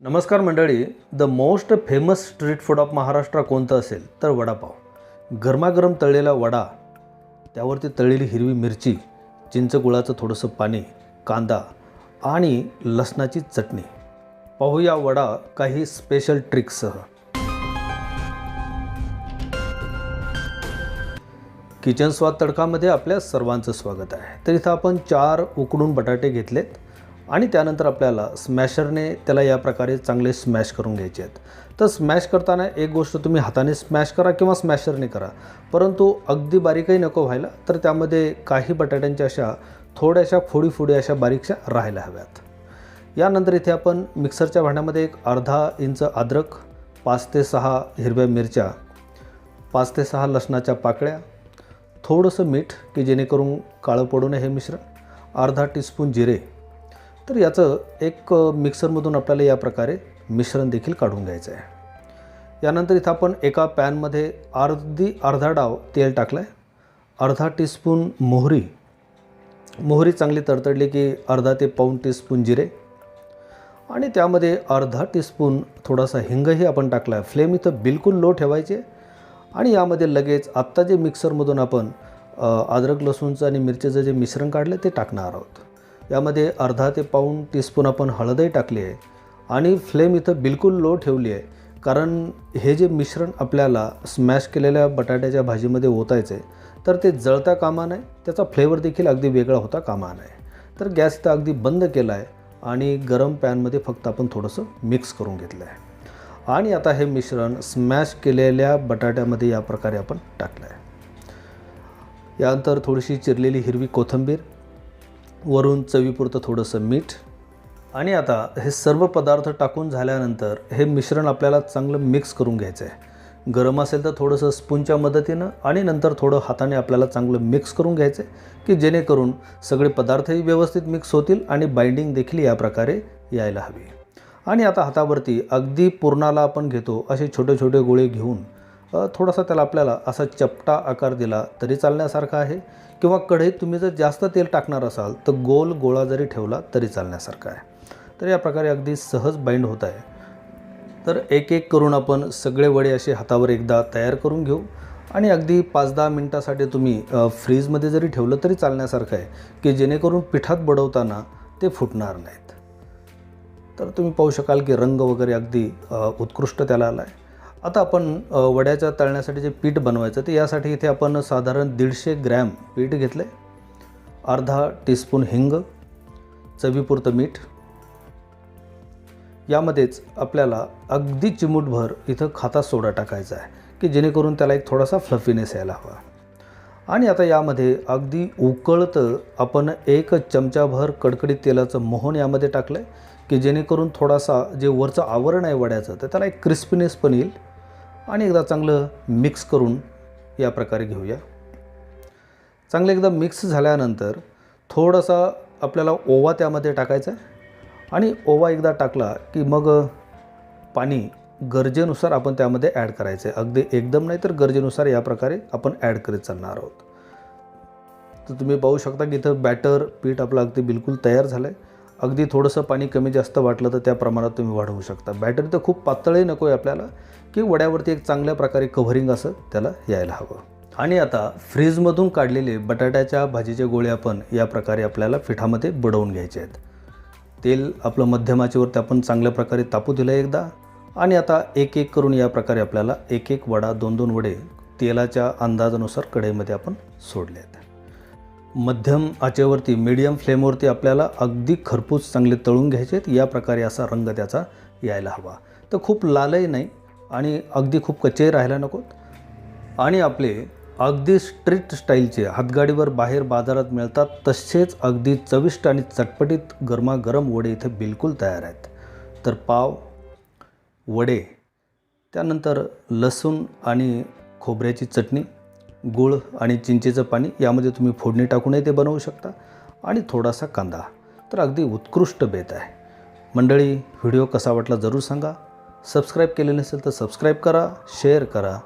नमस्कार मंडळी. The most famous street food of Maharashtra कोणतं असेल? तर वडापाव. गरमागरम तळलेला वडा त्यावरती तळलेली हिरवी मिरची चिंच गुळाचं थोडंसं पाणी कांदा आणि लसणाची चटणी. पाहूया वडा काही स्पेशल ट्रिक्ससह किचन स्वाद तडकामध्ये आपल्या सर्वांचं स्वागत आहे. तर इथं आपण चार उकडून बटाटे घेतलेत. आणि त्यानंतर आपल्याला स्मॅशरने त्याला या प्रकारे चांगले स्मॅश करून घ्यायचे आहेत. तर स्मॅश करताना एक गोष्ट तुम्ही हाताने स्मॅश करा किंवा स्मॅशरने करा. परंतु अगदी बारीकही नको व्हायला तर त्यामध्ये काही बटाट्यांच्या अशा थोड्याशा फोडी फोडी अशा बारीकशा राहायला हव्यात. यानंतर इथे आपण मिक्सरच्या भांड्यामध्ये एक अर्धा इंच अद्रक पाच ते सहा हिरव्या मिरच्या पाच ते सहा लसणाच्या पाकळ्या थोडंसं मीठ की जेणेकरून काळं पडू नये हे मिश्रण अर्धा टीस्पून जिरे तर याचं एक मिक्सरमधून आपल्याला या प्रकारे मिश्रण देखील काढून घ्यायचं आहे. यानंतर इथं आपण एका पॅनमध्ये अर्धी अर्धा डाव तेल टाकलं आहे अर्धा टीस्पून मोहरी. मोहरी चांगली तडतडली की अर्धा ते पाऊण टीस्पून जिरे. आणि त्यामध्ये अर्धा टीस्पून थोडासा हिंगही आपण टाकला आहे फ्लेम इथं बिलकुल लो ठेवायचे. आणि यामध्ये लगेच आत्ता जे मिक्सरमधून आपण अद्रक लसूणचं आणि मिरचीचं जे मिश्रण काढलं ते टाकणार आहोत. यामध्ये अर्धा ते पाऊण टीस्पून आपण हळदही टाकली आहे. आणि फ्लेम इथं बिलकुल लो ठेवली आहे. कारण हे जे मिश्रण आपल्याला स्मॅश केलेल्या बटाट्याच्या भाजीमध्ये ओतायचं आहे तर ते जळता कामा नये त्याचा फ्लेवर देखील अगदी वेगळा होता कामा नये. तर गॅस इथं अगदी बंद केला आहे आणि गरम पॅनमध्ये फक्त आपण थोडंसं मिक्स करून घेतलं आहे आणि आता हे मिश्रण स्मॅश केलेल्या बटाट्यामध्ये या प्रकारे आपण टाकलं आहे यानंतर थोडीशी चिरलेली हिरवी कोथिंबीर वरून चवीपुरतं थोडंसं मीठ आणि आता हे सर्व पदार्थ टाकून झाल्यानंतर हे मिश्रण आपल्याला चांगलं मिक्स करून घ्यायचं आहे गरम असेल तर थोडंसं स्पूनच्या मदतीनं आणि नंतर थोडं हाताने आपल्याला चांगलं मिक्स करून घ्यायचं आहे की जेणेकरून सगळे पदार्थही व्यवस्थित मिक्स होतील आणि बाइंडिंग देखील या प्रकारे यायला हवी. आणि आता हातावरती अगदी पूर्णाला आपण घेतो असे छोटे छोटे गोळे घेऊन थोडासा त्याला आपल्याला असा चपटा आकार दिला तरी चालण्यासारखा आहे. किंवा कढईत तुम्ही जर जास्त तेल टाकणार असाल तर गोल गोळा जरी ठेवला तरी चालण्यासारखा आहे. तर या प्रकारे अगदी सहज बाइंड होत आहे. तर एक एक करून आपण सगळे वडे असे हातावर एकदा तयार करून घेऊ. आणि अगदी पाच दहा मिनटासाठी तुम्ही फ्रीजमध्ये जरी ठेवलं तरी चालण्यासारखं आहे की जेणेकरून पिठात बुडवताना ते फुटणार नाहीत. तर तुम्ही पाहू शकाल की रंग वगैरे अगदी उत्कृष्ट त्याला आला आहे आता आपण वड्याच्या तळण्यासाठी जे पीठ बनवायचं ते यासाठी इथे आपण साधारण दीडशे ग्रॅम पीठ घेतलं. आहे अर्धा टीस्पून हिंग चवीपुरतं मीठ. यामध्येच आपल्याला अगदी चिमूटभर इथं खाता सोडा टाकायचा आहे की जेणेकरून त्याला एक थोडासा फ्लफीनेस यायला हवा. आणि आता यामध्ये अगदी उकळतं आपण एक चमचाभर कडकडीत तेलाचं मोहन यामध्ये टाकलं आहे की जेणेकरून थोडासा जे वरचं आवरण आहे वड्याचं तर त्याला एक क्रिस्पीनेस पण येईल. आणि एकदा चांगलं मिक्स करून या प्रकारे घेऊया. चांगलं एकदा मिक्स झाल्यानंतर थोडासा आपल्याला ओवा त्यामध्ये टाकायचा आहे. आणि ओवा एकदा टाकला की मग पाणी गरजेनुसार आपण त्यामध्ये ॲड करायचं आहे. अगदी एकदम नाही तर गरजेनुसार या प्रकारे आपण ॲड करीत चालणार आहोत. तर तुम्ही पाहू शकता की इथं बॅटर पीठ आपलं अगदी बिलकुल तयार झालं आहे अगदी थोडंसं पाणी कमी जास्त वाटलं तर त्या प्रमाणात तुम्ही वाढवू शकता. बॅटरी तर खूप पातळही नको आहे आपल्याला की वड्यावरती एक चांगल्या प्रकारे कव्हरिंग असं त्याला यायला हवं. आणि आता फ्रीजमधून काढलेले बटाट्याच्या भाजीचे गोळे आपण या प्रकारे आपल्याला पिठामध्ये बुडवून घ्यायचे आहेत. तेल आपलं मध्यमाचीवरती आपण चांगल्या प्रकारे तापू दिलं एकदा आणि आता एक एक करून या प्रकारे आपल्याला एक एक वडा दोन दोन वडे तेलाच्या अंदाजानुसार कढईमध्ये आपण सोडले आहेत मध्यम आचेवरती मीडियम फ्लेमवरती आपल्याला अगदी खरपूस चांगले तळून घ्यायचे आहेत या प्रकारे असा रंग त्याचा यायला हवा. तर खूप लालही नाही आणि अगदी खूप कच्चे राहायला नकोत. आणि आपले अगदी स्ट्रीट स्टाईलचे हातगाडीवर बाहेर बाजारात मिळतात तसेच अगदी चविष्ट आणि चटपटीत गरमागरम वडे इथे बिलकुल तयार आहेत. तर पाव वडे त्यानंतर लसूण आणि खोबऱ्याची चटणी गूळ आणि चिंचेचं पाणी यामध्ये तुम्ही फोडणी टाकूनही ते बनवू शकता आणि थोडासा कांदा. तर अगदी उत्कृष्ट बेत आहे. मंडळी व्हिडिओ कसा वाटला जरूर सांगा. सबस्क्राईब केले नसेल तर सबस्क्राईब करा शेअर करा.